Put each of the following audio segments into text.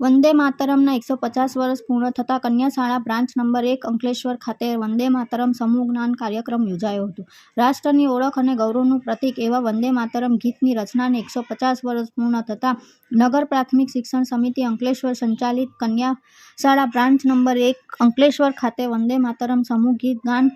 વંદે માતરમના એકસો પચાસ વર્ષ પૂર્ણ થતાં કન્યા શાળા બ્રાન્ચ નંબર એક, અંકલેશ્વર ખાતે વંદે માતરમ સમૂહ જ્ઞાન કાર્યક્રમ યોજાયો હતો. રાષ્ટ્રની ઓળખ અને ગૌરવનું પ્રતીક એવા વંદે માતરમ ગીતની રચનાને એકસો પચાસ વર્ષ પૂર્ણ થતાં નગર પ્રાથમિક શિક્ષણ સમિતિ અંકલેશ્વર સંચાલિત કન્યા શાળા બ્રાન્ચ નંબર એક, અંકલેશ્વર ખાતે વંદે માતરમ સમૂહ ગીત ગાન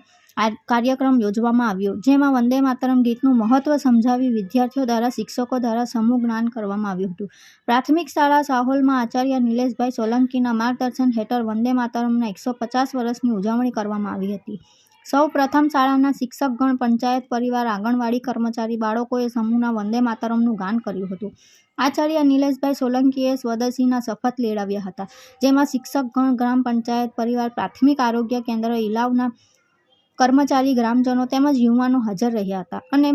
કાર્યક્રમ યોજવામાં આવ્યો, જેમાં વંદે માતરમ ગીતનું મહત્વ સમજાવી વિદ્યાર્થીઓ દ્વારા, શિક્ષકો દ્વારા સમૂહ જ્ઞાન કરવામાં આવ્યું હતું. પ્રાથમિક શાળા સાહોલમાં આચાર્ય નિલેશભાઈ સોલંકીના માર્ગદર્શન હેઠળ વંદે માતરમના એકસો પચાસ વર્ષની ઉજવણી કરવામાં આવી હતી. સૌ પ્રથમ શાળાના શિક્ષકગણ પંચાયત પરિવાર આંગણવાડી કર્મચારી બાળકોએ સમૂહના વંદે માતરમનું ગાન કર્યું હતું. આચાર્ય નિલેશભાઈ સોલંકીએ સ્વદેશીના શપથ લેવડાવ્યા હતા, જેમાં શિક્ષકગણ ગ્રામ પંચાયત પરિવાર પ્રાથમિક આરોગ્ય કેન્દ્ર ઇલાવના કર્મચારી ગ્રામજનો તેમજ યુવાનો હાજર રહ્યા હતા અને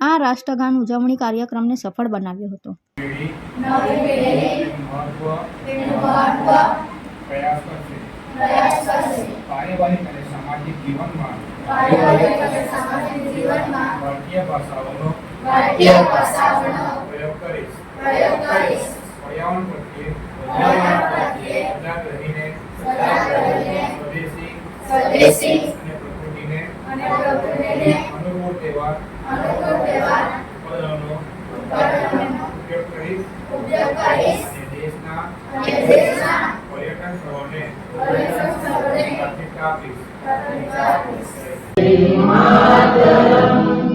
આ રાષ્ટ્રગાન ઉજવણી કાર્યક્રમને સફળ બનાવ્યો હતો. પેઢી નવી પેઢી મહત્વ તેનું મહત્વ પ્રયાસ કરશે. પ્રયાસ કરશે. પારિવારિક અને સામાજિક જીવનમાં પારિવારિક અને સામાજિક જીવનમાં ભારતીય ભાષાઓનો ભારતીય ભાષાઓનો પ્રયોગ કરીશ. પ્રયોગ કરીશ. પર્યાવરણ પ્રત્યે પર્યાવરણ પ્રત્યે સજાગ રહીને સજાગ રહીને સ્વદેશી સ્વદેશી સ્થળોને પર્યટન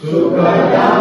Sukaya